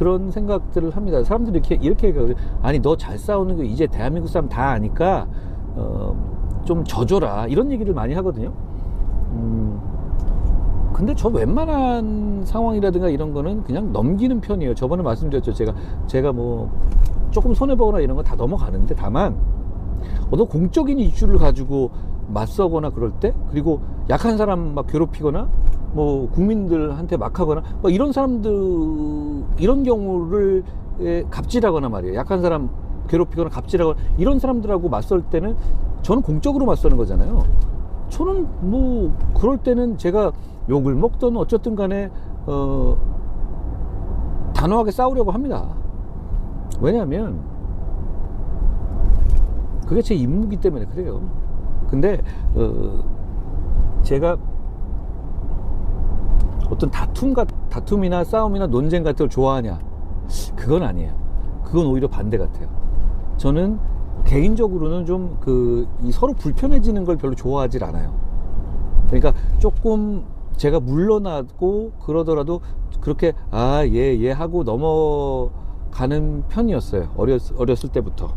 그런 생각들을 합니다. 사람들이 이렇게 이렇게 얘기하거든요. 아니 너 잘 싸우는 거 이제 대한민국 사람 다 아니까 어, 좀 져줘라 이런 얘기를 많이 하거든요. 음, 근데 저 웬만한 상황이라든가 이런 거는 그냥 넘기는 편이에요. 저번에 말씀드렸죠. 제가 제가 뭐 조금 손해 보거나 이런 거 다 넘어가는데 다만 어떤 공적인 이슈를 가지고 맞서거나 그럴 때 그리고 약한 사람 막 괴롭히거나 뭐 국민들한테 막 하거나 뭐 이런 사람들 이런 경우를 에, 갑질하거나 말이에요. 약한 사람 괴롭히거나 갑질하거나 이런 사람들하고 맞설 때는 저는 공적으로 맞서는 거잖아요. 저는 뭐 그럴 때는 제가 욕을 먹든 어쨌든 간에 어 단호하게 싸우려고 합니다. 왜냐하면 그게 제 임무기 때문에 그래요. 근데 어, 제가 어떤 다툼 같 다툼이나 싸움이나 논쟁 같은 걸 좋아하냐? 그건 아니에요. 그건 오히려 반대 같아요. 저는 개인적으로는 좀 그 서로 불편해지는 걸 별로 좋아하질 않아요. 그러니까 조금 제가 물러나고 그러더라도 그렇게 아 예 예 하고 넘어가는 편이었어요. 어렸 어렸을 때부터.